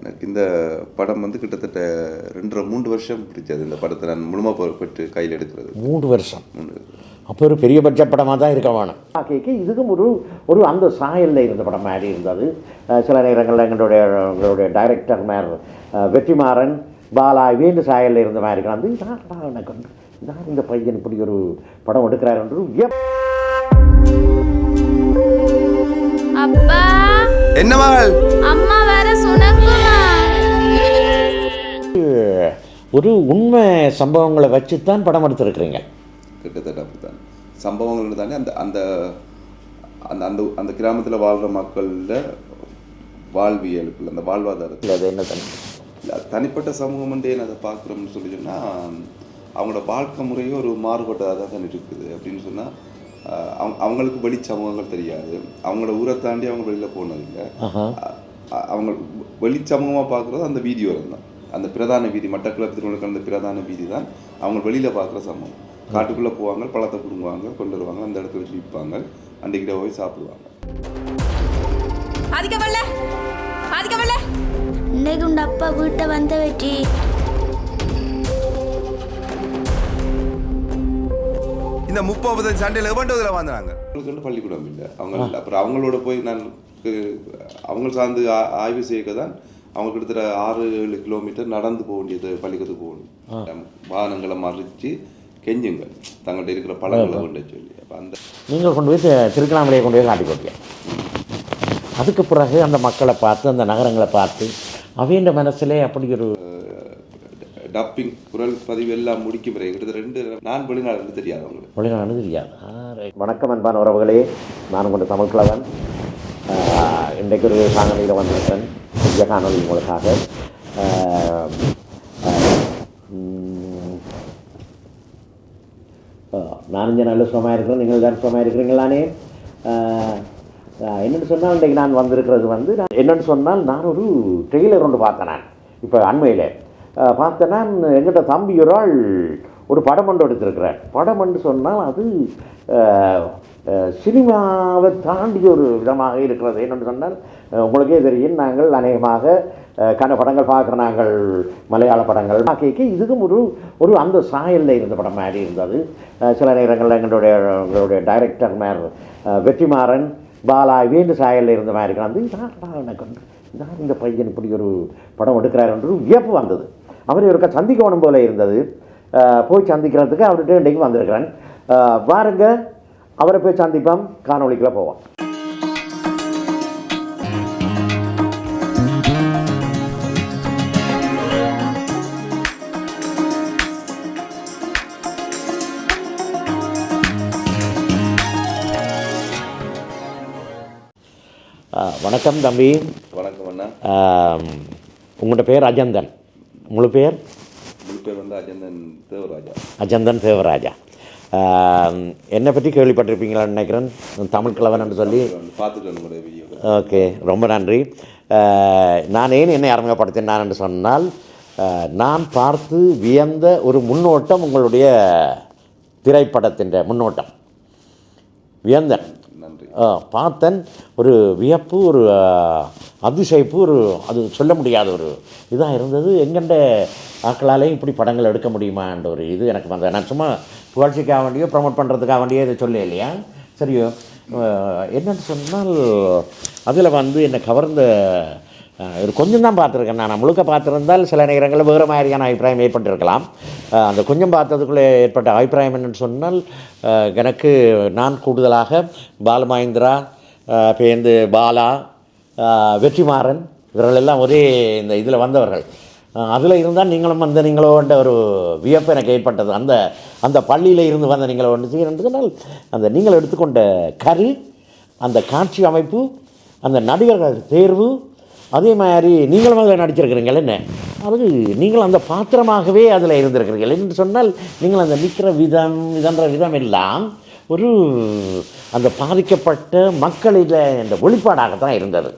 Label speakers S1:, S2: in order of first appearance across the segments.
S1: எனக்கு இந்த படம் வந்து கிட்டத்தட்ட ரெண்டரை மூன்று வருஷம் பிடிச்சது. இந்த படத்தை நான் முழுமா பெற்று கையில் எடுக்கிறது.
S2: மூன்று வருஷம். அப்போ ஒரு பெரிய பட்ஜெட் படமாக தான் இருக்க வேணும். கேட்க இதுக்கும் ஒரு ஒரு அந்த சாயலில் இருந்த படம் மாதிரி இருந்தது. சில நேரங்களில் எங்களுடைய எங்களுடைய டைரக்டர் மேர் வெற்றிமாறன் பாலா வேண்டு சாயலில் இருந்த மாதிரி இருக்கு வந்து இதான் எனக்கு வந்து இதான் இந்த பையன் இப்படி ஒரு படம் எடுக்கிறார் என்று
S3: என்ன மகள்?
S4: அம்மா.
S2: ஒரு உண்மை சம்பவங்களை வச்சு தான் படம் எடுத்திருக்கிறீங்க.
S1: கிட்டத்தட்ட அப்படித்தான். சம்பவங்கள் தானே அந்த அந்த அந்த அந்த அந்த கிராமத்தில் வாழ்கிற மக்களோட வாழ்வியலுக்குள்ள அந்த வாழ்வாதாரத்தில்
S2: அது என்ன தனி?
S1: தனிப்பட்ட சமூகம் வந்து ஏன் அதை பார்க்குறோம்னு சொல்லி சொன்னால் அவங்களோட வாழ்க்கை முறையே ஒரு மாறுபட்டதாக தான் இருக்குது அப்படின்னு சொன்னால் அவங்க அவங்களுக்கு வெளி சமூகங்கள் தெரியாது. அவங்களோட ஊரை தாண்டி அவங்க வெளியில் போனதில்லை அவங்க வெளி சமூகமாக பார்க்குறது அந்த வீதி தான். அந்த பிரதான வீதி மட்டக்களப்பு திருமணம் அந்த பிரதான வீதி தான் அவங்க வெளியில் பார்க்குற சமூகம் காட்டுக்குள்ளே போவாங்க பழத்தை பிடுங்குவாங்க கொண்டு வருவாங்க அந்த இடத்துல வச்சு விற்பாங்க அன்றைக்கிட்ட போய் சாப்பிடுவாங்க.
S4: இன்னைக்கு உங்க அப்பா வீட்டை வந்த வெற்றி
S3: இந்த முப்பது சண்டையில் எவண்டதில் வந்தாங்க
S1: அவங்களுக்கு வந்து பள்ளிக்கூடம் இல்லை. அவங்க அப்புறம் அவங்களோட போய் நான் அவங்க சார்ந்து ஆய்வு செய்ய தான் அவங்க கிட்டத்தட்ட ஆறு ஏழு கிலோமீட்டர் நடந்து போக வேண்டியது பள்ளிக்கூடத்துக்கு போகணும். வாகனங்களை மறித்து கெஞ்சுங்கள் தங்கள்கிட்ட இருக்கிற பழங்களை கொண்டு சொல்லி. அப்போ அந்த
S2: நீங்கள் கொண்டு போய் தி- திருக்கணாமலையை கொண்டு போய் காட்டி கொடுத்தீங்க அதுக்கு பிறகு அந்த மக்களை பார்த்து அந்த நகரங்களை பார்த்து அவையின் மனசிலே அப்படி ஒரு
S1: டப்பிங் குரல் பதிவு எல்லாம் முடிக்கும் பிறகு கிட்டத்தட்ட ரெண்டு நான் வெளிநாடு தெரியாது அவங்களுக்கு.
S2: வெளிநாடு தெரியாது. வணக்கம் அன்பான உறவுகளே. நான் உங்கள் தமிழ் கிழவன். இன்றைக்கு ஒரு காணொலியில் வந்திருக்கேன் புதிய காணொலி உங்களுக்காக நாள் நல்ல சுகமாக இருக்கிறேன் நீங்கள் தான் சுகமாக இருக்கிறீங்களானே uh, uh, என்னென்னு சொன்னால் இன்றைக்கு நான் வந்திருக்கிறது வந்து நான் என்னென்னு சொன்னால் நான் ஒரு ட்ரெய்லர் ஒன்று பார்த்தேன் நான் இப்போ அண்மையில். Uh, பார்த்தேன்னா எங்கிட்ட தம்பி ஒரு ஆள் ஒரு படம் ஒன்று எடுத்திருக்கிறார். படம் என்று சொன்னால் அது சினிமாவை தாண்டி ஒரு விதமாக இருக்கிறது. என்னென்று சொன்னால் உங்களுக்கே தெரியும் நாங்கள் அநேகமாக அஹ், கன படங்கள் பார்க்குற நாங்கள் மலையாள படங்கள். கேட்க இதுக்கும் ஒரு ஒரு அந்த சாயலில் இருந்த படம் மாதிரி இருந்தது. சில நேரங்களில் எங்களுடைய எங்களுடைய டைரக்டர் மேர் வெற்றிமாறன் பாலா வேண்டு சாயலில் இருந்த மாதிரி இருக்கு வந்து எனக்கு நான் இந்த பையன் இப்படி ஒரு படம் எடுக்கிறார் என்று வியப்பு வந்தது. அவர் ஒருக்கா சந்திக்கணும் போல இருந்தது. போய் சந்திக்கிறதுக்கு அவர்கிட்ட இன்றைக்கு வந்திருக்கிறேன். பாருங்கள் வாருங்க. அவரை போய் சந்திப்போம் காணொளிக்குள்ள போவோம் அஹ், வணக்கம் தம்பி
S1: வணக்கம் அண்ணா
S2: உங்களோட பேர் அஜந்தன் முழு பேர்
S1: முழு பேர் வந்து அஜந்தன் தேவராஜா
S2: அஜந்தன் தேவராஜா ஆம், என்னை பற்றி கேள்விப்பட்டிருப்பீங்களான்னு நினைக்கிறேன்? தமிழ் கிழவன் என்று சொல்லி.
S1: பார்த்துட்டு
S2: ஓகே ரொம்ப நன்றி. நான் ஏன் என்னை அறிமுகப்படுத்தினான் என்று சொன்னால் நான் பார்த்து வியந்த ஒரு முன்னோட்டம் உங்களுடைய திரைப்படத்தின் முன்னோட்டம். வியந்தன். பார்த்தன் ஒரு வியப்பு ஒரு அதிசயப்பு அதிசயிப்பு ஒரு அது சொல்ல முடியாத ஒரு இதாக இருந்தது. எங்கெண்ட ஆக்களாலேயும் இப்படி படங்கள் எடுக்க முடியுமான்ற ஒரு இது எனக்கு வந்தது. நான் சும்மா புகழ்ச்சிக்காக வேண்டியோ ப்ரமோட் பண்ணுறதுக்காக வேண்டியோ இதை சொல்ல இல்லையா? சரியோ. என்னன்னு சொன்னால் அதில் வந்து என்னை கவர்ந்த ஒரு கொஞ்சம் தான் பார்த்துருக்கேன். நான் முழுக்க பார்த்துருந்தால் சில நேரங்களில் வேறு மாதிரியான அபிப்பிராயம் ஏற்பட்டிருக்கலாம். அந்த கொஞ்சம் பார்த்ததுக்குள்ளே ஏற்பட்ட அபிப்பிராயம் என்னன்னு சொன்னால் எனக்கு நான் கூடுதலாக பாலமகேந்திரா ஆ, பேருந்து பாலா வெற்றிமாறன் இவர்கள் எல்லாம் ஒரே இந்த இதில் வந்தவர்கள். அதில் இருந்தால் நீங்களும் வந்து நீங்களோ ஒரு வியப்பு எனக்கு ஏற்பட்டது. அந்த அந்த பள்ளியில் இருந்து வந்த நீங்களோ ஒன்று செய்யறதுனால் அந்த நீங்கள் எடுத்துக்கொண்ட கரு அந்த காட்சி அமைப்பு அந்த நடிகர்கள் தேர்வு அதே மாதிரி நீங்களும் அதில் நடிச்சிருக்கிறீங்கள் என்ன? அதாவது நீங்கள் அந்த பாத்திரமாகவே அதில் இருந்திருக்கிறீர்கள் என்று சொன்னால் நீங்கள் அந்த நிற்கிற விதம் இதன்ற விதம் எல்லாம் ஒரு அந்த பாதிக்கப்பட்ட மக்களில் இந்த வெளிப்பாடாகத்தான் இருந்தது.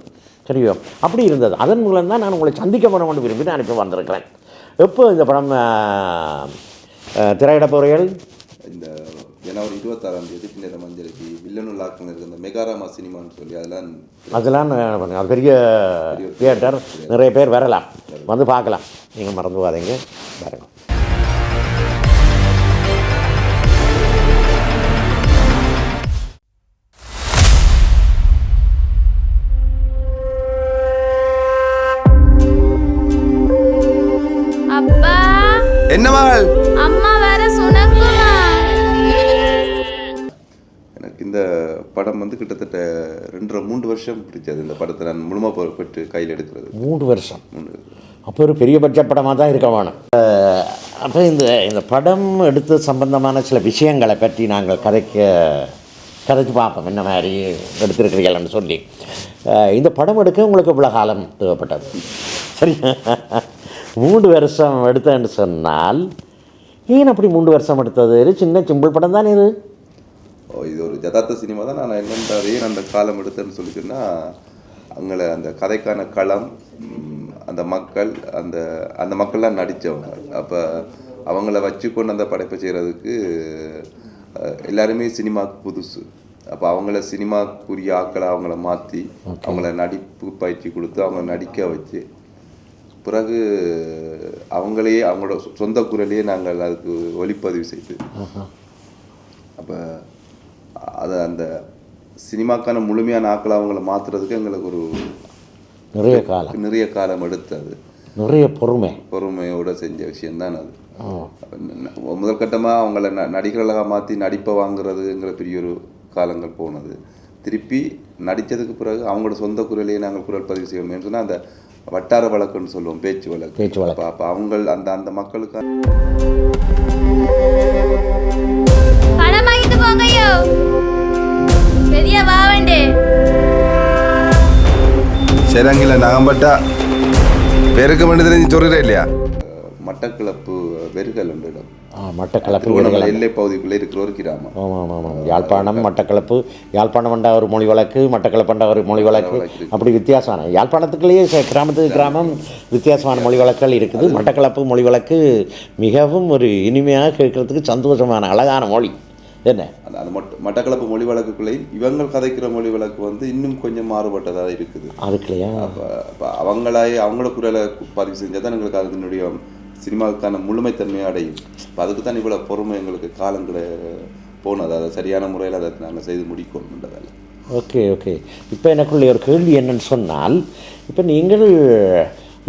S2: சரியோ? அப்படி இருந்தது. அதன் மூலம் தான் நான் உங்களை சந்திக்க வேண்டும் விரும்பி நான் இப்போ வந்திருக்கிறேன். எப்போ இந்த படம் ஆஹ், திரையிட போகிறீர்கள்
S1: இந்த ஜனவரி இருபத்தாறாம் தேதி பின்னர் மஞ்சளுக்கு வில்லனூர் லாக்கில் இருக்க இந்த மெகாராமா சினிமான்னு சொல்லி அதெல்லாம்
S2: அதெல்லாம் நான் அது பெரிய தியேட்டர் நிறைய பேர் வரலாம். வந்து பார்க்கலாம். நீங்கள் மறந்து போகாதீங்க பாருங்க
S1: வருஷம் பிடிச்சது. இந்த படத்தை நான் முழுமா பெ- பெற்று கையில் எடுக்கிறது.
S2: மூன்று வருஷம். அப்போ ஒரு பெரிய பட்ஜெட் படமாக தான் இருக்க வேணும். அப்போ இந்த இந்த படம் எடுத்து சம்பந்தமான சில விஷயங்களை பற்றி நாங்கள் கதைக்க கதைச்சு பார்ப்போம். என்ன மாதிரி எடுத்திருக்கிறீங்களான்னு சொல்லி. இந்த படம் எடுக்க உங்களுக்கு இவ்வளோ காலம் தேவைப்பட்டது. சரி. மூன்று வருஷம் எடுத்தேன்னு சொன்னால் ஏன் அப்படி மூன்று வருஷம் எடுத்தது? சின்ன சிம்பிள் படம் தானே இது.
S1: இது ஒரு ஜதார்த்த சினிமா தான். நான் என்னென்றாவே அந்த காலம் எடுத்தேன்னு சொல்லிட்டுன்னா அங்கே அந்த கதைக்கான களம் அந்த மக்கள் அந்த அந்த மக்கள்லாம் நடித்தவங்க அப்போ அவங்கள வச்சுக்கொண்டு அந்த படைப்பை செய்கிறதுக்கு எல்லாருமே சினிமாவுக்கு புதுசு. அப்போ அவங்கள சினிமாக்குரிய ஆக்களை அவங்கள மாற்றி அவங்கள நடிப்பு பயிற்சி கொடுத்து அவங்க நடிக்க வச்சு பிறகு அவங்களையே அவங்களோட சொந்த குரலையே நாங்கள் அதுக்கு ஒளிப்பதிவு செய்து. அப்போ அது அந்த சினிமாக்கான முழுமையான ஆக்களை அவங்கள மாற்றுறதுக்கு எங்களுக்கு ஒரு
S2: நிறைய காலம்.
S1: நிறைய காலம் எடுத்தது.
S2: நிறைய பொறுமை.
S1: பொறுமையோட செஞ்ச விஷயம்தான் அது. முதல் கட்டமாக அவங்கள ந நடிகர்களாக மாற்றி நடிப்பை வாங்குறதுங்கிற பெரிய ஒரு காலங்கள் போனது. திருப்பி நடித்ததுக்கு பிறகு அவங்களோட சொந்த குரலையே நாங்கள் குரல் பதிவு செய்யணும்னு சொன்னால் அந்த வட்டார வழக்குன்னு சொல்லுவோம் பேச்சு வழக்கு.
S2: பேச்சு வழக்கு.
S1: அப்போ அவங்க அந்த அந்த மக்களுக்கு
S4: போங்கய்யோ. பெரிய வாவண்டே
S3: சரிங்கில நாகம்பட்டா பெருக்கு மணி தெரிஞ்சு சொல்கிறேன் இல்லையா?
S1: மட்டக்கிளப்பு வெறுகல் இடம்
S2: மட்டக்களப்பு
S1: திருவண்ணாமலை எல்லை பகுதிக்குள்ளே இருக்கிற ஒரு கிராமம்.
S2: ஆமாம் ஆமாம் ஆமாம் யாழ்ப்பாணம் மட்டக்களப்பு. யாழ்ப்பாணம் என்ற ஒரு மொழி வழக்கு மட்டக்களப்புன்ற ஒரு மொழி வழக்கு. அப்படி வித்தியாசமான யாழ்ப்பாணத்துக்குள்ளேயே ச- கிராமத்துக்கு கிராமம் வித்தியாசமான மொழி வழக்குகள் இருக்குது. மட்டக்களப்பு மொழி வழக்கு மிகவும் ஒரு இனிமையாக கேட்கறதுக்கு சந்தோஷமான அழகான மொழி. என்ன?
S1: அந்த அந்த மொட்ட மட்டக்களப்பு மொழி வழக்குக்குள்ளேயும் இவங்க கதைக்கிற மொழி வழக்கு வந்து இன்னும் கொஞ்சம் மாறுபட்டதாக இருக்குது.
S2: அதுக்குலையா
S1: அப்போ அப்போ அவங்களாயே அவங்களோட குரலை பதிவு செஞ்சால் தான் எங்களுக்கு அதனுடைய சினிமாவுக்கான முழுமைத்தன்மையை அடையும். இப்போ அதுக்கு தான் இவ்வளோ பொறுமை எங்களுக்கு காலங்களை போனது. அதை சரியான முறையில் அதை நாங்கள் செய்து முடிக்கணுன்றதால
S2: ஓகே ஓகே. இப்போ எனக்குள்ள ஒரு கேள்வி என்னன்னு சொன்னால் இப்போ நீங்கள்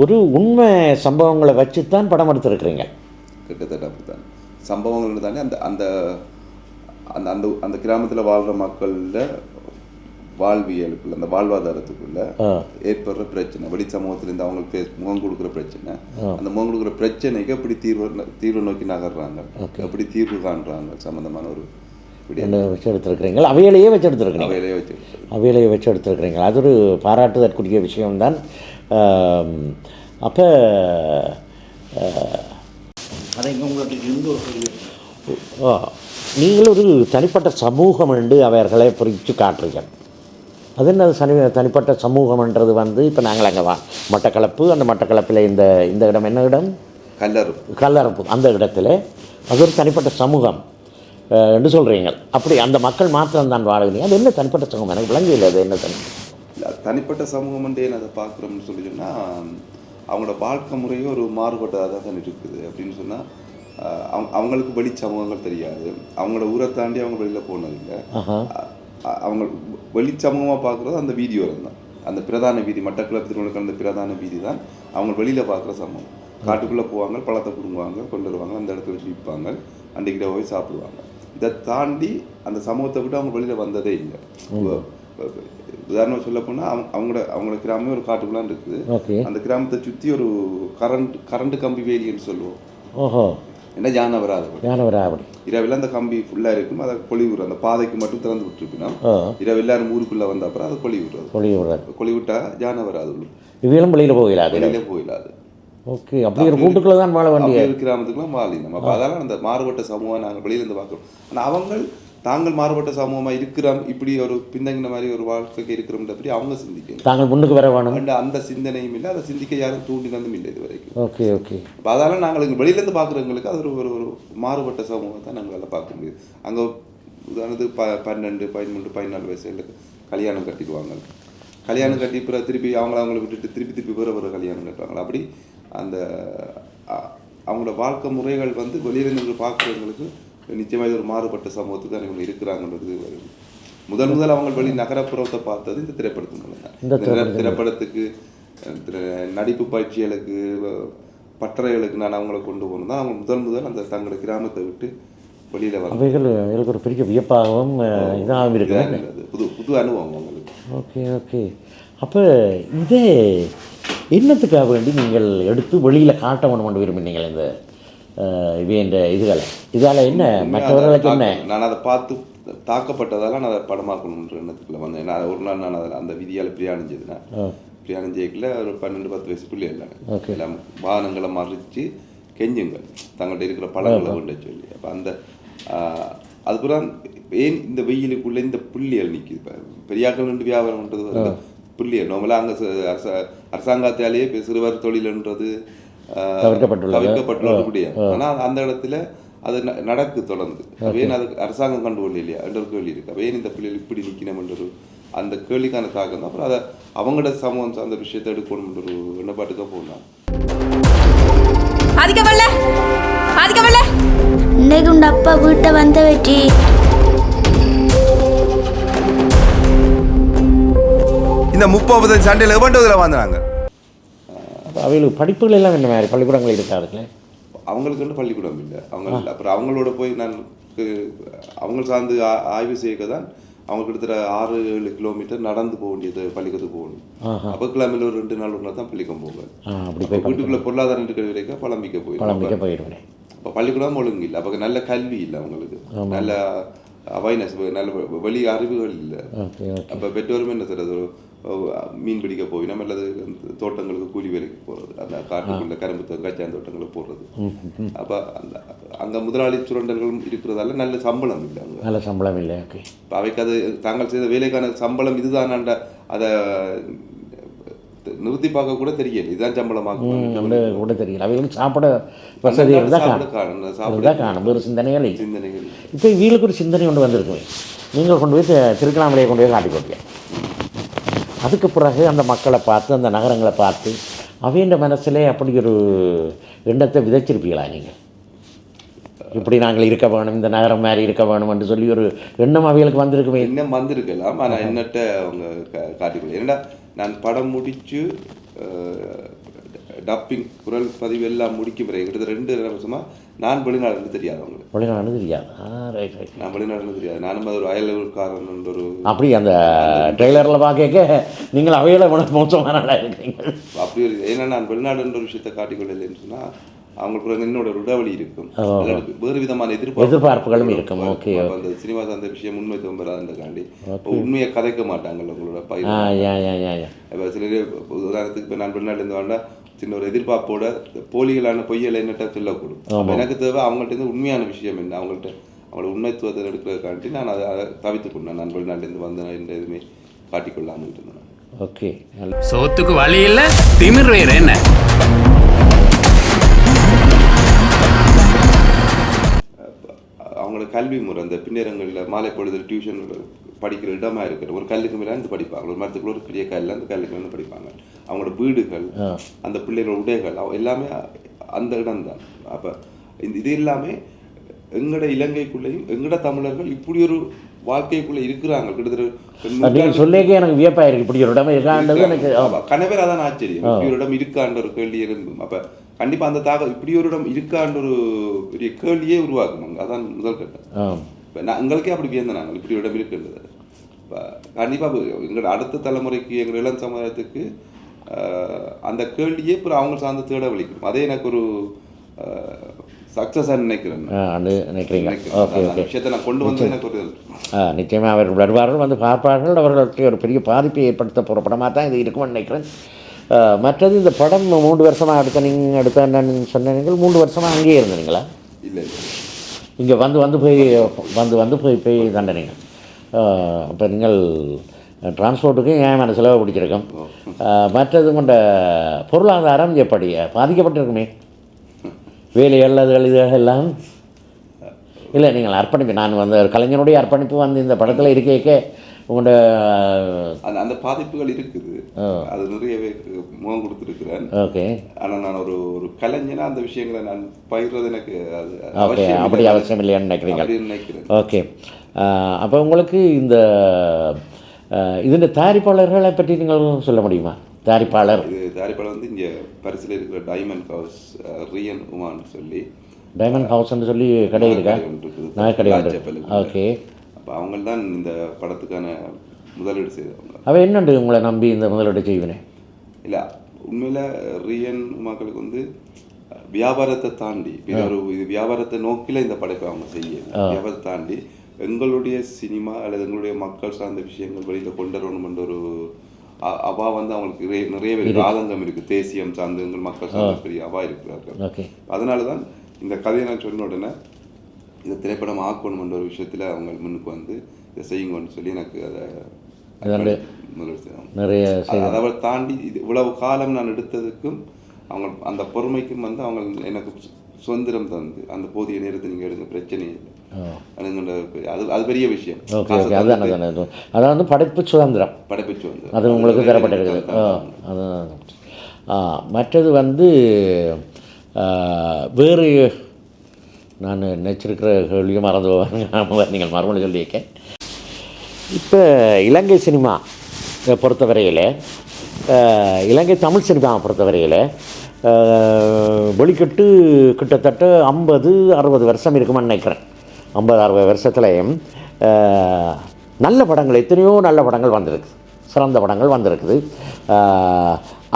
S2: ஒரு உண்மை சம்பவங்களை வச்சு தான் படம் எடுத்திருக்கிறீங்க.
S1: கிட்டத்தட்ட அப்படித்தான். சம்பவங்கள் தானே அந்த அந்த அந்த அந்த அந்த கிராமத்தில் வாழ்கிற மக்களோட வாழ்வியலுக்குள்ள அந்த வாழ்வாதாரத்துக்குள்ள. ஏற்படுற பிரச்சனை வெளி சமூகத்திலேருந்து அவங்களுக்கு பேச முகம் கொடுக்குற பிரச்சனை. அந்த முகம் கொடுக்குற பிரச்சனைக்கு எப்படி தீர்வு தீர்வு நோக்கி நகர்றாங்க? எப்படி தீர்வு காண்றாங்க? சம்பந்தமான ஒரு
S2: என்ன வச்சு எடுத்திருக்கிறீங்க அவையிலேயே வச்சு எடுத்திருக்கிறீங்க
S1: அவையிலே வச்சு
S2: அவையிலேயே வச்சு எடுத்திருக்கிறீங்க அது ஒரு பாராட்டுதற்குரிய விஷயம்தான். அப்போ அதை உங்களுக்கு ஓ நீங்கள் ஒரு தனிப்பட்ட சமூகம் என்று அவர்களை பிரித்து காட்டுறீங்க அது என்ன சனி தனிப்பட்ட சமூகம்ன்றது வந்து இப்போ நாங்கள் அங்கே வா மட்டக்களப்பு அந்த மட்டக்களப்பில் இந்த இந்த இடம் என்ன இடம்?
S1: கல்லறுப்பு.
S2: கல்லறப்பு அந்த இடத்துல. அது ஒரு தனிப்பட்ட சமூகம் என்று சொல்கிறீங்க அப்படி அந்த மக்கள் மாத்திரம் தான் வாழுகிறீங்க அது என்ன தனிப்பட்ட சமூகம்? எனக்கு விளங்கல அது என்ன தனி?
S1: தனிப்பட்ட சமூகம் வந்து என்ன அதை பார்க்குறோம்னு சொல்லி சொன்னா அவங்களோட வாழ்க்கை முறையும் ஒரு மாறுபட்டதாக தான் இருக்குது அப்படின்னு சொன்னால் அவங்களுக்கு வெளி சமூகங்கள் தெரியாது. அவங்களோட ஊரை தாண்டி அவங்க வெளியில் போனதில்லை. அவங்க வெளி சமூகமாக பார்க்குறது அந்த வீதி வரும் தான் அந்த பிரதான வீதி மட்டக்களப்பு திருமணக்கு அந்த பிரதான வீதி தான் அவங்க வெளியில் பார்க்குற சமூகம் காட்டுக்குள்ளே போவாங்க பழத்தை பிடுங்குவாங்க கொண்டு வருவாங்க அந்த இடத்துல வச்சு விற்பாங்க அன்றைக்கிட்ட போய் சாப்பிடுவாங்க. இதை தாண்டி அந்த சமூகத்தை விட்டு அவங்க வெளியில் வந்ததே இல்லை. உதாரணம் சொல்ல போனால் அவங்க அவங்களோட அவங்களோட கிராமமே ஒரு காட்டுக்குள்ளான் இருக்குது. அந்த கிராமத்தை சுற்றி ஒரு கரண்ட் கரண்ட் கம்பி வேலின்னு சொல்லுவோம். என்ன யானை வராது
S2: யானவரா அப்படி.
S1: இரவில் அந்த கம்பி ஃபுல்லாக இருக்கும் அதை கொழி விடுறோம் அந்த பாதைக்கு மட்டும் திறந்து விட்டுருக்கணும்
S2: ஓ
S1: இரவு எல்லாரும் ஊருக்குள்ளே வந்த அப்புறம் அதை கொழி விடுறது.
S2: பொழி விடுறாரு
S1: கொழி விட்டா யானை வராது உள்ள.
S2: இவையிலும் வெளியில் போகலாது
S1: வெளியிலே போயிடாது
S2: ஓகே அப்படி ஒரு கூட்டுக்குள்ளே தான் வாழ வேண்டிய
S1: கிராமத்துக்குலாம் வாழி நம்ம அப்போ அதெல்லாம் அந்த மாறுபட்ட சமூகம் நாங்கள் வெளியிலேருந்து பார்க்குறோம். ஆனால் அவங்க தாங்கள் மாறுபட்ட சமூகமாக இருக்கிறோம் இப்படி ஒரு பின்தங்கின மாதிரி ஒரு வாழ்க்கைக்கு இருக்கிறோம்ன்றபடி அவங்க சிந்திக்கணும்.
S2: தாங்கள் முன்னுக்கு வர வேணும்.
S1: அந்த சிந்தனையும் இல்லை அதை சிந்திக்க யாரும் தூண்டினதும் இல்லை இது வரைக்கும்
S2: ஓகே. ஓகே
S1: அதெல்லாம் நாங்கள் இங்கே வெளியிலேருந்து பார்க்குறவங்களுக்கு அது ஒரு ஒரு மாறுபட்ட சமூகம் தான் நாங்கள் பார்க்க முடியுது. அங்கே உதாரணத்துக்கு ப பன்னெண்டு பதிமூன்று பதினாலு வயசுல கல்யாணம் கட்டிடுவாங்க. கல்யாணம் கட்டி பிறகு திருப்பி அவங்கள அவங்கள விட்டுட்டு திருப்பி திருப்பி வேற வேற கல்யாணம் கட்டுவாங்க. அப்படி அந்த அவங்களோட வாழ்க்கை முறைகள் வந்து வெளியிலிருந்து பார்க்குறவங்களுக்கு நிச்சயமாக இது ஒரு மாறுபட்ட சமூகத்துக்கு தான் இவங்க இருக்கிறாங்கன்றது வருது. முதல் முதல் அவங்க வெளி நகரப்புறத்தை பார்த்தது இந்த திரைப்படத்தின் மூலம் திரைப்படத்துக்கு நடிப்பு பயிற்சிகளுக்கு பட்டறைகளுக்கு நான் அவங்கள கொண்டு போனது தான். அவங்க முதல் முதல் அந்த தங்களோட கிராமத்தை விட்டு வெளியில வந்தாங்க.
S2: அவைகள் எங்களுக்கு ஒரு பெரிய வியப்பாகவும் இதாகவும் இருக்குது.
S1: புது புது அனுபவம் அவங்களுக்கு.
S2: Okay okay. அப்போ இதே என்னத்துக்காக வேண்டி நீங்கள் எடுத்து வெளியில் காட்ட வேணும் விரும்பினீங்கள் இந்த இந்த இதுகளை. இதால் என்ன? மற்றவர்களுக்கு என்ன?
S1: நான் அதை பார்த்து தாக்கப்பட்டதால நான் அதை படமாக்கணுன்ற எண்ணத்துக்குள்ள வந்தேன். நான் ஒரு நாள் நான் அந்த விதியால் பிரியாணிஞ்சதுன்னா பிரியாணிஞ்சேக்கில் ஒரு பன்னெண்டு பத்து வயசு பிள்ளை இல்லை. எல்லாம் வாகனங்களை மறித்து கெஞ்சுங்கள். தங்கள்கிட்ட இருக்கிற பழங்களை உண்ட சொல்லி அப்போ அந்த ஆஹ், அதுக்கப்புறம் ஏன் இந்த வெயிலுக்குள்ளே இந்த புள்ளியல் நிற்கிது பெரியாக்கள் நின்று வியாபாரம்ன்றது புள்ளியல் நார்மலாக அங்கே அரச அரசாங்கத்தாலேயே சிறுவர் தொழில்ன்றது
S2: தவிர்க்கப்பட்டுள்ளது.
S1: ஆனால் அந்த இடத்துல அது ந- நடக்கு தொடர்ந்து. ஏன் அது அரசாங்கம் கண்டுகொள்ள இல்லையா என்ற ஒரு கேள்வி இருக்கு. ஏன் இந்த பிள்ளைகள் இப்படி நிற்கணும்ன்ற ஒரு அந்த கேள்விக்கான தாக்கம். தான் அப்புறம் அதை அவங்களோட சமூகம் சார்ந்த விஷயத்தை எடுக்கணும்ன்ற ஒரு எண்ணப்பாட்டுக்காக போனாங்க
S4: ஆதிக்கமல்ல இன்னைக்கு உண்ட அப்பா வீட்டை வந்த வெற்றி
S3: இந்த முப்பது சண்டையில் எவன்டதில் வந்தாங்க
S2: அப்போ அவைகளுக்கு படிப்புகள் எல்லாம் என்ன மாதிரி? பள்ளிக்கூடங்கள் இருக்காதுங்களே
S1: அவங்களுக்கு வந்து பள்ளிக்கூடம் இல்லை. அவங்க அப்புறம் அவங்களோட போய் நான் அவங்க சார்ந்து ஆய்வு செய்ய தான் அவங்க கிட்டத்தட்ட ஆறு ஏழு கிலோமீட்டர் நடந்து போக வேண்டியது பள்ளிக்கூடத்துக்கு போகணும். அப்போ கிழமையில் ஒரு ரெண்டு நாள் நாள் தான் பள்ளிக்கூடம் போவேன். வீட்டுக்குள்ள பொருளாதாரம் இருக்கிற வரைக்கும் பழம்பிக்க
S2: போயிடுவேன்.
S1: அப்போ பள்ளிக்கூடம் ஒழுங்கு இல்லை. அப்போ நல்ல கல்வி இல்லை அவங்களுக்கு. நல்ல அவைனஸ் நல்ல வெளி அறிவுகள் இல்லை. அப்போ பெற்றோரும் என்ன ஒரு மீன் பிடிக்க போயினோம் அல்லது தோட்டங்களுக்கு கூலி வேலைக்கு போகிறது அந்த காட்டுக்குள்ள கரும்பு கச்சான் தோட்டங்களுக்கு போடுறது அப்போ அந்த அங்கே முதலாளி சுரண்டல்களும் இருக்கிறதால நல்ல சம்பளம் இல்லை அங்கே.
S2: நல்ல சம்பளம் இல்லை ஓகே.
S1: இப்போ அவைக்கு அது தாங்கள் செய்த வேலைக்கான சம்பளம் இதுதானாண்ட அதை நிறுத்தி பார்க்க கூட தெரியல. இதுதான் சம்பளமாக்கும்
S2: கூட தெரியல. அவைகளுக்கு சாப்பிட வசதி இருந்தால்
S1: சாப்பிட
S2: காணும்.
S1: சாப்பிட
S2: காணும். வேறு சிந்தனைகள்.
S1: சிந்தனைகள்.
S2: இப்போ இவங்களுக்கு ஒரு சிந்தனை கொண்டு வந்திருக்கு நீங்கள் கொண்டு போய் தி- திருவண்ணாமலையை கொண்டு போய் காட்டி அதுக்கு பிறகு அந்த மக்களை பார்த்து அந்த நகரங்களை பார்த்து அவையின் மனசிலே அப்படி ஒரு எண்ணத்தை விதைச்சிருப்பீங்களா நீங்கள் இப்படி நாங்கள் இருக்க வேணும் இந்த நகரம் மாதிரி இருக்க வேணும் என்று சொல்லி ஒரு எண்ணம் அவைகளுக்கு வந்திருக்குமே.
S1: என்ன வந்திருக்கலாம் ஆனால் என்னட்ட அவங்க காட்டிக்கொள்ள ஏன்னா நான் படம் முடிச்சு டப்பிங் குரல் பதிவு எல்லாம் முடிக்கும் பிறகு கிட்டத்தட்ட ரெண்டு வருஷமா நான் வெளிநாடுன்னு தெரியாது அவங்களுக்கு.
S2: வெளிநாடு தெரியாது. ஆ ரைட் ரைட்
S1: நான் வெளிநாடுன்னு தெரியாது. நானும் அது ஒரு அயலூர்காரன் ஒரு
S2: அப்படி அந்த ட்ரெய்லரில் பார்க்க நீங்கள் அவையில மோசமான இருக்கிறீங்க.
S1: அப்படி ஒரு ஏன்னா நான் வெளிநாடுன்ற ஒரு விஷயத்தை காட்டிக்கொள்ளலைன்னு சொன்னா அவங்களுக்கு என்னோட ஒரு உடவழி இருக்கும். வேறு விதமான எதிர்பார்ப்பு
S2: எதிர்பார்ப்புகளும் இருக்கும். ஓகே
S1: அந்த சினிமா அந்த விஷயம் முன்வைத்து வராதுன்றக்காண்டி உண்மையை கதைக்க மாட்டாங்கல்ல உங்களோட பயிர். இப்போ சில உதாரணத்துக்கு இப்போ நான் வெளிநாட்டிலேருந்து வந்தா சின்ன ஒரு எதிர்பார்ப்போட போலிகளான பொய்யலை என்னட்ட சொல்லக்கூடும். எனக்கு தேவை அவங்கள்ட்ட இருந்து உண்மையான விஷயம் என்ன? அவங்கள்ட்ட அவங்களோட உண்மைத்துவத்தை எடுக்கிறதுக்காண்டி நான் அதை அதை தவித்துக் கொண்டேன். நான் வெளிநாட்டிலேருந்து வந்தேன். என்ற எதுவுமே காட்டிக்கொள்ளாமல் இருந்தேன்.
S2: ஓகே.
S5: சோத்துக்கு வழி இல்ல திமிர் வேற என்ன?
S1: அவங்களோட கல்வி முறை அந்த பின்னேரங்களில் மாலை பொழுதில் டியூஷன் படிக்கிற இடமா இருக்கிற ஒரு கல்லுக்கு மேலே இருந்து படிப்பாங்க. ஒரு மரத்துக்குள்ள ஒரு பெரிய கல் அந்த கல்லுக்கு மேலே படிப்பாங்க. அவங்களோட வீடுகள் அந்த பிள்ளைகளோட உடைகள் எல்லாமே அந்த இடம் தான். அப்போ இந்த இது எல்லாமே எங்கட இலங்கைக்குள்ளேயும் எங்கட தமிழர்கள் இப்படி ஒரு வாழ்க்கைக்குள்ள இருக்கிறாங்க. கிட்டத்தட்ட
S2: சொல்லிக்க எனக்கு வியப்பாக இருக்கு இப்படி ஒரு இடம் இருக்கான்றது எனக்கு
S1: கனவே அதான் ஆச்சரியம். இப்படி ஒரு இடம் இருக்கான்ற ஒரு கேள்வி இருந்து அப்ப கண்டிப்பா அந்த தாக்கம் இப்படி ஒரு இடம் இருக்கான்ற ஒரு பெரிய கேள்வியே உருவாக்கும். அங்க. அதான் முதல் கட்டம். இப்ப நான் எங்களுக்கே அப்படி வியந்த நாங்கள். இப்படி ஒரு இடம் இருக்குன்றது. கண்டிப்பாக எங்களோட அடுத்த தலைமுறைக்கு எங்கள் இளம் சமுதாயத்துக்கு அந்த கேள்வியே அப்புறம் அவங்க சார்ந்து தேட வலிக்கும். அதே எனக்கு ஒரு சக்ஸஸாக நினைக்கிறேன்
S2: அது நினைக்கிறீங்க. Okay okay.
S1: விஷயத்தை நான் கொண்டு வந்து எனக்கு ஒரு
S2: நிச்சயமாக அவர்கள் வருவார்கள் வந்து பார்ப்பார்கள். அவர்களுக்கு ஒரு பெரிய பாதிப்பை ஏற்படுத்த போகிற படமாக தான் இது இருக்கும்னு நினைக்கிறேன். மற்றது இந்த படம் மூன்று வருஷமாக எடுத்த நீங்கள் எடுத்த என்னன்னு சொன்னீங்கள் மூன்று வருஷமாக அங்கேயே இருந்தீங்களா?
S1: இல்லை
S2: இங்கே வந்து வந்து போய் வந்து வந்து போய் போய் தண்டனைங்க அப்போ நீங்கள் டிரான்ஸ்போர்ட்டுக்கு ஏன் மேலே செலவு பிடிச்சிருக்கோம்? மற்றது கொண்ட பொருளாதாரம் எப்படி? பாதிக்கப்பட்டிருக்குமே. வேலை அல்லதுகள் இதுகள் எல்லாம்? இல்லை நீங்கள் அர்ப்பணிப்பு நான் வந்து ஒரு கலைஞனுடைய அர்ப்பணிப்பு வந்து இந்த படத்தில் இருக்கேக்கே உங்களோட
S1: அந்த அந்த பாதிப்புகள் இருக்குது. அது நிறையவே முகம் கொடுத்துருக்கிறேன்.
S2: ஓகே.
S1: ஆனால் நான் ஒரு ஒரு கலைஞனா அந்த விஷயங்களை நான் பயிர்றது எனக்கு அது
S2: ஓகே அப்படி. அவசியம் இல்லையான்னு நினைக்கிறீங்க
S1: நினைக்கிறேன்.
S2: ஓகே. அப்போ உங்களுக்கு இந்த இதன் தயாரிப்பாளர்களை பற்றி நீங்கள் சொல்ல முடியுமா? தயாரிப்பாளர்.
S1: இது தயாரிப்பாளர் வந்து இங்கே பரிசில் இருக்கிற டைமண்ட் ஹவுஸ் ரியன் உமான்னு சொல்லி.
S2: டைமண்ட் ஹவுஸ்ன்னு சொல்லி கடை இருக்கா?
S1: கடை ஒன்று லாச்சப்பலுக்குள்ள.
S2: ஓகே.
S1: அப்போ அவங்க தான் இந்த படத்துக்கான முதலீடு செய்தவங்க.
S2: அவ என்னண்டு உங்களை நம்பி இந்த முதலீடு செய்வினேன்
S1: இல்லை உண்மையில் ரியன் மக்களுக்கு வந்து வியாபாரத்தை தாண்டி ஒரு இது வியாபாரத்தை நோக்கில இந்த படைப்பை அவங்க செய்ய வியாபாரத்தை தாண்டி எங்களுடைய சினிமா அல்லது எங்களுடைய மக்கள் சார்ந்த விஷயங்கள் வெளியில் கொண்டு வரணும்ன்ற ஒரு அவா வந்து அவங்களுக்கு நிறைய நிறைய ஆதங்கம் இருக்கு. தேசியம் சார்ந்து எங்கள் மக்கள் சார்ந்த பெரிய அவா இருக்கிறார்கள். அதனால தான் இந்த கதையை நான் சொன்ன உடனே இந்த திரைப்படம் ஆக்கணும்ன்ற ஒரு விஷயத்தில் அவங்க முன்னுக்கு வந்து இதை செய்யுங்கன்னு சொல்லி எனக்கு அதை
S2: நிறைய
S1: அது- தாண்டி இது இவ்வளவு காலம் நான் எடுத்ததுக்கும் அவங்க அந்த பொறுமைக்கும் வந்து அவங்க எனக்கு சுதந்திரம் தந்து அந்த போதிய நேரத்தை நீங்கள் எடுங்க பிரச்சனை இல்லை. அது அது பெரிய விஷயம்.
S2: ஓகே ஓகே அதான்
S1: தந்துட்டு.
S2: அதான் அது அதான் வந்து படைப்பு சுதந்திரம்.
S1: படைப்பிச்சு வந்து
S2: அது உங்களுக்கு தரப்பட்டிருக்குது. அதுதான் மற்றது வந்து வேறு நான் நினச்சிருக்கிற கேள்வியும் மறந்து போவாங்க நீங்கள் மறுமொழி சொல்லியிருக்க இப்போ இலங்கை சினிமா பொறுத்தவரையில் இலங்கை தமிழ் சினிமாவை பொறுத்தவரையில் வெளிக்கட்டு கிட்டத்தட்ட ஐம்பது அறுபது வருஷம் இருக்குமான்னு நினைக்கிறேன். ஐம்பது அறுபது வருஷத்துலையும் நல்ல படங்கள் எத்தனையோ நல்ல படங்கள் வந்திருக்கு. சிறந்த படங்கள் வந்திருக்குது.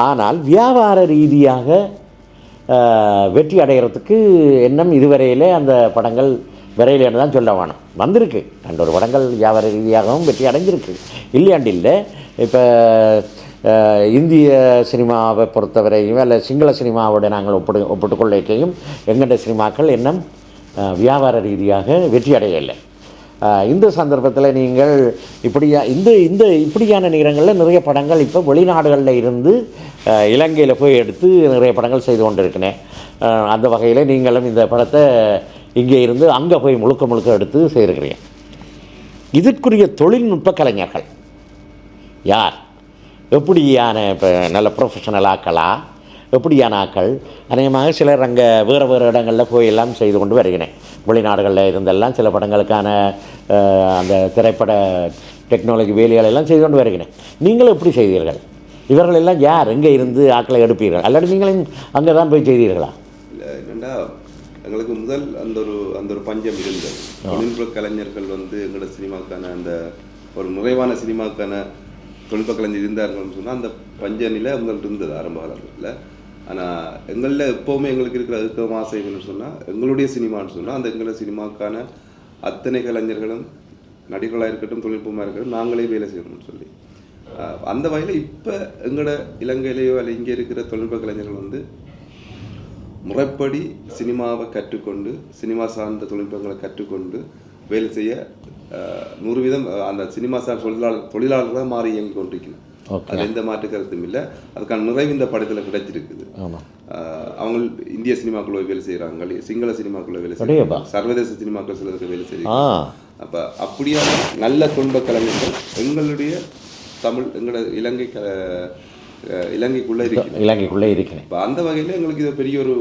S2: ஆனால் வியாபார ரீதியாக வெற்றி அடைகிறதுக்கு எண்ணம் இதுவரையிலே அந்த படங்கள் விரையிலேன்னு தான் சொல்ல வேணும். வந்திருக்கு. ரெண்டு ஒரு படங்கள் வியாபார ரீதியாகவும் வெற்றி அடைஞ்சிருக்கு. இல்லையாண்டு இல்லை. இப்போ இந்திய சினிமாவை பொறுத்தவரையும் அல்ல சிங்கள சினிமாவோட நாங்கள் ஒப்பிடு ஒப்பிட்டுக்கொள்ளைக்கையும் எங்கள்கிட்ட சினிமாக்கள் எண்ணம் வியாபார ரீதியாக வெற்றி அடையலை. இந்த சந்தர்ப்பத்தில் நீங்கள் இப்படியா இந்த இந்த இப்படியான நேரங்களில் நிறைய படங்கள் இப்போ வெளிநாடுகளில் இருந்து இலங்கையில் போய் எடுத்து நிறைய படங்கள் செய்து கொண்டிருக்கிறேன் அந்த வகையில் நீங்களும் இந்த படத்தை இங்கே இருந்து அங்கே போய் முழுக்க முழுக்க எடுத்து செய்திருக்கிறீங்க. இதற்குரிய தொழில்நுட்ப கலைஞர்கள் யார்? எப்படியான இப்போ நல்ல ப்ரொஃபஷனல் ஆக்களா எப்படியான ஆக்கள் அநேகமாக சிலர் அங்கே வேறு வேறு இடங்களில் போய் எல்லாம் செய்து கொண்டு வருகிறேன். வெளிநாடுகளில் இருந்தெல்லாம் சில படங்களுக்கான அந்த திரைப்பட டெக்னாலஜி வேலைகள் எல்லாம் செய்து கொண்டு வருகிறேன். நீங்களும் எப்படி செய்தீர்கள்? இவர்கள் எல்லாம் யார்? எங்கே இருந்து ஆக்களை எடுப்பீர்கள்? அல்லது நீங்களும் அங்கே தான் போய் செய்தீர்களா?
S1: இல்லை எங்களுக்கு முதல் அந்த ஒரு அந்த ஒரு பஞ்சம் இருந்தது. தொழில்நுட்ப கலைஞர்கள் வந்து எங்களோட சினிமாக்கான அந்த ஒரு நிறைவான சினிமாக்கான தொழில்நுட்ப கலைஞர் இருந்தார்கள்னு சொன்னால் அந்த பஞ்ச நிலை அவங்கள்ட்ட இருந்தது ஆரம்ப காலங்களில். ஆனால் எங்களில் எப்போவுமே எங்களுக்கு இருக்கிற அதுக்க ஆசைகள்னு சொன்னால் எங்களுடைய சினிமான்னு சொன்னால் அந்த எங்களோட சினிமாக்கான அத்தனை கலைஞர்களும் நடிகர்களாக இருக்கட்டும் தொழில்நுட்பமாக இருக்கட்டும் நாங்களே வேலை செய்யணும்னு சொல்லி. அந்த வகையில் இப்போ எங்களோட இலங்கையிலேயோ அல்ல இங்கே இருக்கிற தொழில்நுட்ப கலைஞர்கள் வந்து முறைப்படி சினிமாவை கற்றுக்கொண்டு சினிமா சார்ந்த தொழில்நுட்பங்களை கற்றுக்கொண்டு வேலை செய்ய நூறு வீதம் அந்த சினிமா சார் தொழிலாளர் தொழிலாளர்களாக மாறி இயங்கி கொண்டிருக்கணும் அது எந்த மாற்று கருத்தும் இல்லை. அதுக்கான நிறைவு இந்த படத்தில் கிடைச்சிருக்குது. அவங்க இந்திய சினிமாக்குள்ள வேலை செய்கிறாங்க சிங்கள சினிமாக்குள்ள வேலை. செய்கிறாங்க சர்வதேச சினிமாக்கள் சிலருக்கு வேலை செய்கிறாங்க அப்போ அப்படியான நல்ல தொழில்நுட்ப கலைஞர்கள் எங்களுடைய தமிழ் எங்களோட இலங்கை க இலங்கைக்குள்ளே இருக்கு
S2: இலங்கைக்குள்ளே இருக்கிறேன்.
S1: இப்போ அந்த வகையில் எங்களுக்கு இது பெரிய ஒரு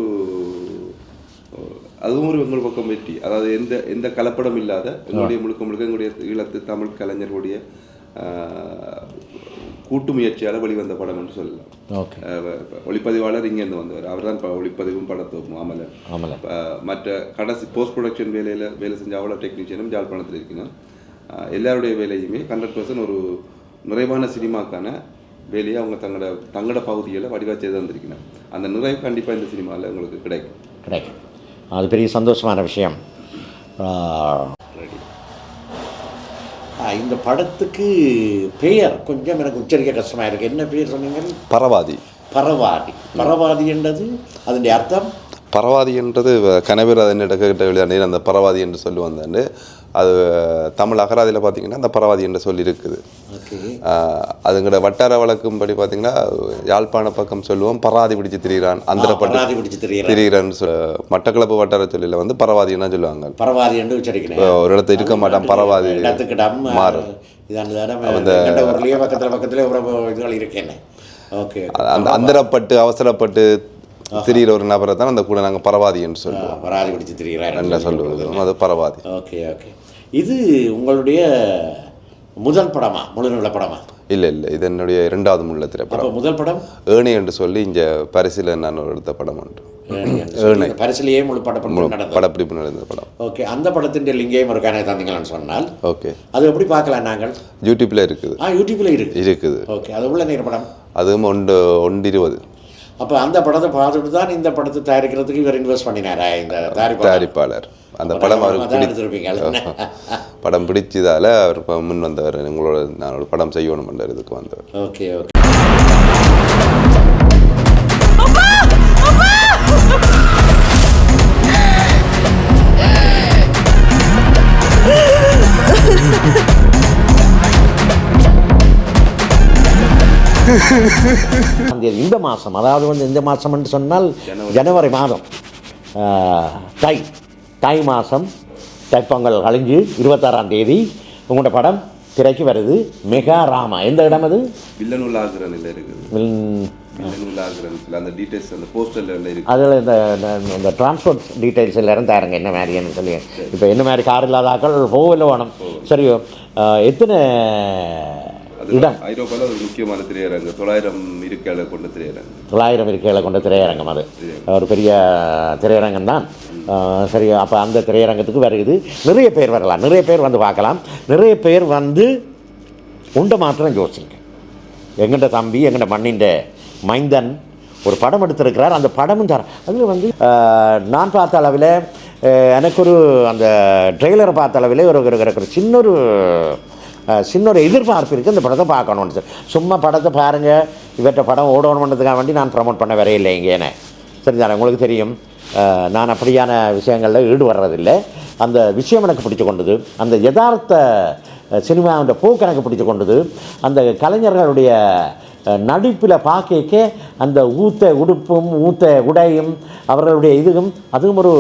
S1: அதுவும் ஒரு எங்கள் பக்கம் வெற்றி. அதாவது எந்த எந்த கலப்படம் இல்லாத எங்களுடைய முழுக்க முழுக்க எங்களுடைய ஈழத்து தமிழ் கலைஞர்களுடைய கூட்டு முயற்சியால் வெளிவந்த படம் என்று சொல்லலாம். ஒளிப்பதிவாளர் இங்கேருந்து வந்தவர். அவர் தான் ஒளிப்பதிவும் படத்தும் அமலன்
S2: ஆமல
S1: இப்ப மற்ற கடைசி போஸ்ட் ப்ரொடக்ஷன் வேலையில் வேலை செஞ்ச அவ்வளோ டெக்னீஷியனும் ஜாழ்ப்பாணத்தில் இருக்கணும். எல்லாருடைய வேலையுமே ஹண்ட்ரட் பர்சன்ட் ஒரு நிறைவான சினிமாக்கான வேலையை அவங்க தங்களோட தங்களோட பகுதிகளை வடிவா செய்து வந்திருக்கணும். அந்த நிறைவு கண்டிப்பாக இந்த சினிமாவில் உங்களுக்கு கிடைக்கும்.
S2: கிடைக்கும். அது பெரிய சந்தோஷமான விஷயம். இந்த படத்துக்கு பெயர் கொஞ்சம் எனக்கு உச்சரிக்க கஷ்டமாக இருக்குது என்ன பேர் சொன்னீங்க?
S1: பரவாதி.
S2: பரவாதி. பரவாதி என்றது? அதனுடைய அர்த்தம்?
S1: பரவாதி என்றது கனவேர் அதன் கிட்ட விளையாண்டு அந்த பரவாதி என்று சொல்லி வந்தாண்டு அது தமிழ் அகராதியில் பார்த்தீங்கன்னா அந்த பரவாதி என்று சொல்லி இருக்குது
S6: ஓகே
S1: அதுங்கட வட்டார வழக்கும்படி பார்த்தீங்கன்னா யாழ்ப்பாண பக்கம் சொல்லுவோம் பராதி பிடிச்சு அந்தரப்பட்டு
S6: பராதி பிடிச்சு
S1: சொல்ல மட்டக்களப்பு வட்டார சொல்லியில் வந்து பரவாதின்னா சொல்லுவாங்க?
S6: பரவாதி என்று உச்சரிக்கிறேன்.
S1: ஒரு இடத்துல இருக்க மாட்டான் பரவாதி மாறும்.
S6: இதான் பக்கத்தில் பக்கத்தில் ஒரு இதுகள் இருக்கேன் ஓகே.
S1: அந்த அந்தரப்பட்டு அவசரப்பட்டு திரிகிற ஒரு நபரை தான் அந்த கூட நாங்கள் பரவாதின்னு சொல்லுவோம்.
S6: பராதி பிடிச்சு திரிகிறார்
S1: என்ன சொல்லுவோம் அது பரவாதி.
S6: Okay okay. இது உங்களுடைய முதல் படமா? முழு நில படமா?
S1: இல்லை இல்லை. இது என்னுடைய இரண்டாவது முள்ள திரைப்படம்.
S6: முதல் படம்?
S1: ஏணி என்று சொல்லி இங்கே பரிசில் நான் எடுத்த படம் உண்டு.
S6: ஏணி பரிசிலேயே முழு நடந்தது.
S1: படப்பிடிப்பு நடந்த படம்.
S6: ஓகே. அந்த படத்தின் லிங்கையும் ஒரு கணக்கு தந்தீங்களான்னு சொன்னால்?
S1: ஓகே.
S6: அது எப்படி பார்க்கலாம் நாங்கள்?
S1: யூடியூப்ல இருக்குது.
S6: ஆ யூடியூப்ல இருக்கு.
S1: இருக்குது.
S6: ஓகே. அது உள்ள நேர படம்
S1: அதுவும் ஒன்று ஒன்று இருபது
S6: அப்போ அந்த படத்தை பார்த்துட்டு தான் இந்த படத்தை தயாரிக்கிறதுக்கு இவர் இன்வெஸ்ட் பண்ணினாரா? இந்த தயாரிப்பாளர்?
S1: தயாரிப்பாளர். அந்த படம் அவருக்கு
S6: படமா
S1: பிடிச்சதால அவர் இப்ப முன் வந்தவர் உங்களோட நான் ஒரு படம் செய்யணும் என்ற இதுக்கு வந்தவர்.
S6: Okay okay.
S2: அந்த இந்த மாதம் அதாவது வந்து இந்த மாதம் என்று சொன்னால் ஜனவரி. மாதம். தை. தை மாதம் தைப்பொங்கல் கழிஞ்சு இருபத்தாறாம் தேதி உங்களோட படம் திரைக்கு வருது. மெகா ராமா. எந்த இடம் அது?
S1: வில்லனுள்ள ஆகிரனில் இருக்குது
S2: அதில் இந்த இந்த- டிரான்ஸ்போர்ட் டீட்டெயில்ஸ் எல்லாரும் தயாருங்க என்ன மாதிரின்னு சொல்லி. இப்போ என்ன மாதிரி கார் இல்லாத ஆக்கள் போகல. வேணும் சரியோ ஆஹ், எத்தனை இடம்?
S1: ஐரோப்பால ஒரு முக்கியமான திரையரங்கு. தொள்ளாயிரம் இருக்கைகளை கொண்ட திரையரங்கு.
S2: தொள்ளாயிரம் இருக்கைகளை கொண்ட திரையரங்கம் அது. ஒரு பெரிய திரையரங்கம் தான். சரி அப்போ அந்த திரையரங்கத்துக்கு வருகுது. நிறைய பேர் வரலாம். நிறைய பேர் வந்து பார்க்கலாம். நிறைய பேர் வந்து உண்டை மாத்திரம் யோசிங்க. எங்கிட்ட தம்பி எங்கிட்ட மண்ணின் மைந்தன் ஒரு படம் எடுத்திருக்கிறார். அந்த படமும் தர அதில் வந்து நான் பார்த்த அளவில் எனக்கு ஒரு அந்த ட்ரெய்லரை பார்த்த அளவில் ஒரு இருக்கிற ஒரு சின்ன ஒரு சின்ன ஒரு எதிர்பார்ப்பு இருக்குது இந்த படத்தை பார்க்கணும்னு சார் சும்மா படத்தை பாருங்கள் இவற்றை படம் ஓடணுன்றதுக்காக வேண்டி நான் ப்ரமோட் பண்ண வரையில்லை சரி சரிதானே? உங்களுக்கு தெரியும். நான் அப்படியான விஷயங்களில் ஈடுபடுறதில்லை. அந்த விஷயம் எனக்கு பிடிச்சு கொண்டது. அந்த யதார்த்த சினிமாவின் போக்கு எனக்கு பிடிச்சு கொண்டது. அந்த கலைஞர்களுடைய நடிப்பில் பார்க்க அந்த ஊத்த உடுப்பும் ஊத்த உடையும் அவர்களுடைய இதுவும் அதுவும் ஒரு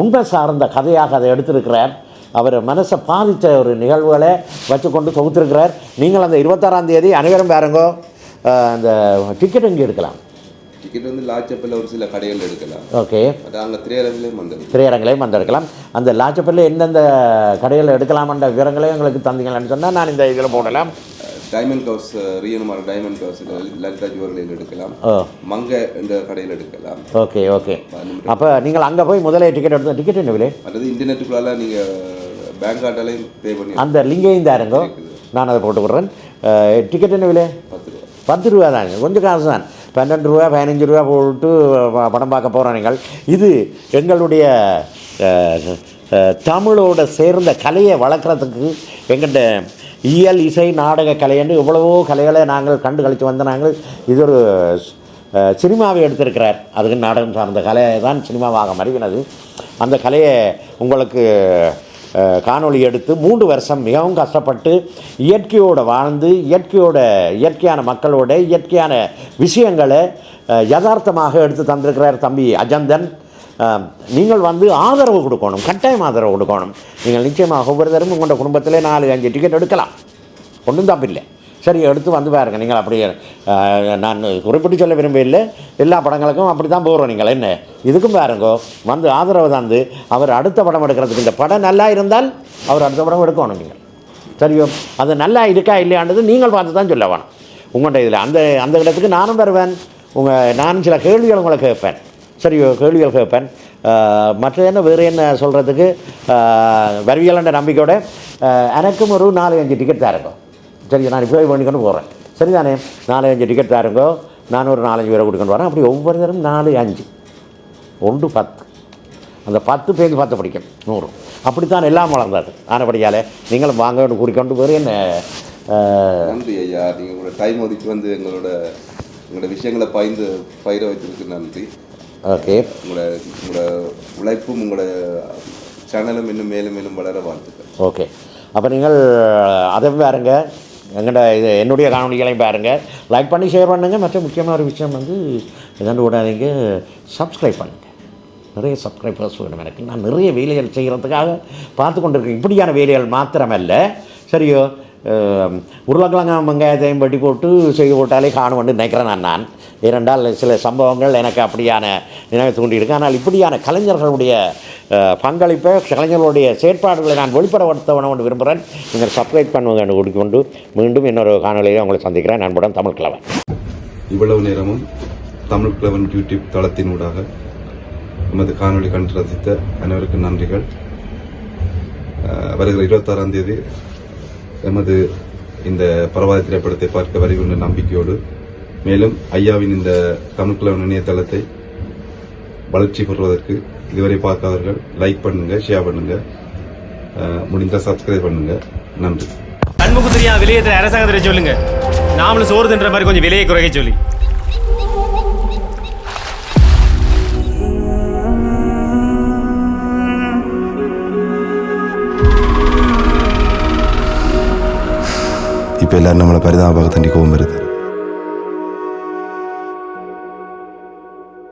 S2: உண்மை சார்ந்த கதையாக அதை எடுத்திருக்கிறார். அவர் மனசை பாதித்த ஒரு நிகழ்வுகளை வச்சுக்கொண்டு தொகுத்திருக்கிறார். நீங்கள் அந்த இருபத்தாறாம் தேதி அனைவரும் பாருங்கோ. அந்த டிக்கெட் இங்கே எடுக்கலாம்.
S1: டிக்கெட் வந்து லாச்சப்பில் ஒரு சில கடைகள் எடுக்கலாம்.
S2: ஓகே
S1: அங்கே திரையரங்குலேயும் வந்துருக்கு
S2: திரையரங்களையும் வந்திருக்கலாம். அந்த லாச்சப்பல்ல எந்தெந்த கடையில் எடுக்கலாம்ன்ற விவரங்களையும் எங்களுக்கு தந்தீங்களான்னு சொன்னால் நான் இந்த இதில் போடலாம்.
S1: டைமண்ட் கவுஸ் ரியனுமார் டைமண்ட் கவுஸ் லலிதா ஜுவல்லரியில் எடுக்கலாம். மங்க என்ற கடையில் எடுக்கலாம்.
S2: ஓகே ஓகே அப்போ நீங்கள் அங்கே போய் முதல்ல டிக்கெட் எடுத்து டிக்கெட் என்ன விலை?
S1: அல்லது இன்டர்நெட்டுக்குள்ளால நீங்கள் பேங்க் கார்டாலையும் பே பண்ணி
S2: அந்த லிங்கையும் தாருங்கோ நான் அதை போட்டு விட்றேன் டிக்கெட் என்ன விலை?
S1: பத்து ரூபா.
S2: பத்து ரூபா தாங்க கொஞ்சம் காசு தான். பன்னெண்டு ரூபா பதினஞ்சு ரூபா போட்டு படம் பார்க்க போகிறோம் நீங்கள். இது எங்களுடைய தமிழோட சேர்ந்த கலையை வளர்க்குறதுக்கு எங்கள்கிட்ட இயல் இசை நாடக கலைன்னு எவ்வளவோ கலைகளை நாங்கள் கண்டு கழித்து வந்த நாங்கள் இது ஒரு சினிமாவை எடுத்திருக்கிறார். அதுக்கு நாடகம் சார்ந்த கலை தான் சினிமாவாக மறிவினது. அந்த கலையை உங்களுக்கு காணொளி எடுத்து மூன்று வருஷம் மிகவும் கஷ்டப்பட்டு இயற்கையோடு வாழ்ந்து இயற்கையோட இயற்கையான மக்களோட இயற்கையான விஷயங்களை யதார்த்தமாக எடுத்து தந்திருக்கிறார் தம்பி அஜந்தன். நீங்கள் வந்து ஆதரவு கொடுக்கணும் கட்டாயம் ஆதரவு கொடுக்கணும். நீங்கள் நிச்சயமாக ஒவ்வொருத்தரும் உங்களோட குடும்பத்திலே நாலு அஞ்சு டிக்கெட் எடுக்கலாம். ஒன்றும் தப்பில்லை. சரி எடுத்து வந்து பாருங்க. நீங்கள் அப்படி நான் குறிப்பிட்டு சொல்ல விரும்பவில்லை. எல்லா படங்களுக்கும் அப்படி தான் போகிறோம் நீங்கள். என்ன? இதுக்கும் பாருங்கோ. வந்து ஆதரவு தந்து அவர் அடுத்த படம் எடுக்கிறதுக்கு இந்த படம் நல்லா இருந்தால் அவர் அடுத்த படம் எடுக்கணும் நீங்கள். சரியோ? அது நல்லா இருக்கா இல்லையான்றது நீங்கள் பார்த்து தான் சொல்ல வேணும். உங்கள்கிட்ட இதில் அந்த அந்த இடத்துக்கு நானும் வருவேன். உங்கள் நான் சில கேள்விகள் உங்களை கேட்பேன். சரியோ? கேள்விகள் கேட்பேன். மற்ற என்ன வேறு என்ன சொல்கிறதுக்கு வருவியல்ன்ற நம்பிக்கையோட எனக்கும் ஒரு நாலு அஞ்சு டிக்கெட் தாருங்கோ. சரி நான் இப்போ பண்ணிக்கொண்டு போகிறேன் சரிதானே? நாலு அஞ்சு டிக்கெட் தாருங்கோ நான் ஒரு நாலஞ்சு பேரை கொடுக்கணும் வரேன். அப்படி ஒவ்வொருத்தரும் நாலு அஞ்சு. ஒன்று பத்து. அந்த பத்து பேருந்து பத்து படிக்கும் நூறு. அப்படித்தான் எல்லாம் வளர்ந்தது ஆனபடியால் நீங்களும் வாங்க கூறிக்கொண்டு வேறு என்ன
S1: நன்றி ஐயா. நீங்கள் உங்களோட டைம் ஒதுக்கி வந்து எங்களோட உங்களோட விஷயங்களை பயிர்ந்து பயிர வைத்ததுக்கு நன்றி.
S2: ஓகே.
S1: உங்களோட உங்களோட உழைப்பும் உங்களோட சேனலும் இன்னும் மேலும் மேலும் வளர வாழ்த்துக்கள்.
S2: ஓகே. அப்போ நீங்கள் அதை பாருங்க. எங்கள்ட இது என்னுடைய காணொலிகளையும் பாருங்கள் லைக் பண்ணி ஷேர் பண்ணுங்கள் மற்ற முக்கியமான ஒரு விஷயம் வந்து எதாண்டு விடாதீங்க சப்ஸ்கிரைப் பண்ணுங்கள் நிறைய சப்ஸ்கிரைபர்ஸ் வேணும் எனக்கு. நான் நிறைய வேலைகள் செய்கிறதுக்காக பார்த்து கொண்டிருக்கேன் இப்படியான வேலைகள் மாத்திரமல்ல. சரியோ? உருளைக்கிழங்கு வெங்காயத்தையும் வெட்டி போட்டு செய்து போட்டாலே காணும்னு நினைக்கிறேன் நான் நான். ஏனென்றால் சில சம்பவங்கள் எனக்கு அப்படியான நினைவு தூண்டியிருக்கு. ஆனால் இப்படியான கலைஞர்களுடைய பங்களிப்பை கலைஞர்களுடைய செயற்பாடுகளை நான் வெளிப்படப்படுத்த வேணும் விரும்புகிறேன். நீங்கள் சப்ஸ்கிரைப் பண்ணுங்க என்று கூறிக்கொண்டு மீண்டும் இன்னொரு காணொலியை உங்களை சந்திக்கிறேன். நண்புடன் தமிழ் கிழவன்.
S1: இவ்வளவு நேரமும் தமிழ் கிழவன் யூடியூப் தளத்தினூடாக நமது காணொளி கண்டு ரசித்த அனைவருக்கும் நன்றிகள். வருகிற இருபத்தாறாம் தேதி எமது இந்த பரவாத திரைப்படத்தை பார்க்க வருகின்ற நம்பிக்கையோடு மேலும் ஐயாவின் இந்த தமிழ்கிழமை இணையதளத்தை வளர்ச்சி பெறுவதற்கு இதுவரை பார்க்காதவர்கள் லைக் பண்ணுங்க ஷேர் பண்ணுங்க அஹ், சப்ஸ்கிரைப் பண்ணுங்க. நன்றி.
S7: கண்முக்கு தெரியாம விலையத்தை அரசாங்கத்தை சொல்லுங்க. நாமளும் சோறு தின்ற மாதிரி கொஞ்சம் விலையை குறைக்க சொல்லி.
S3: இப்போ எல்லாரும் நம்மளை பரிதாப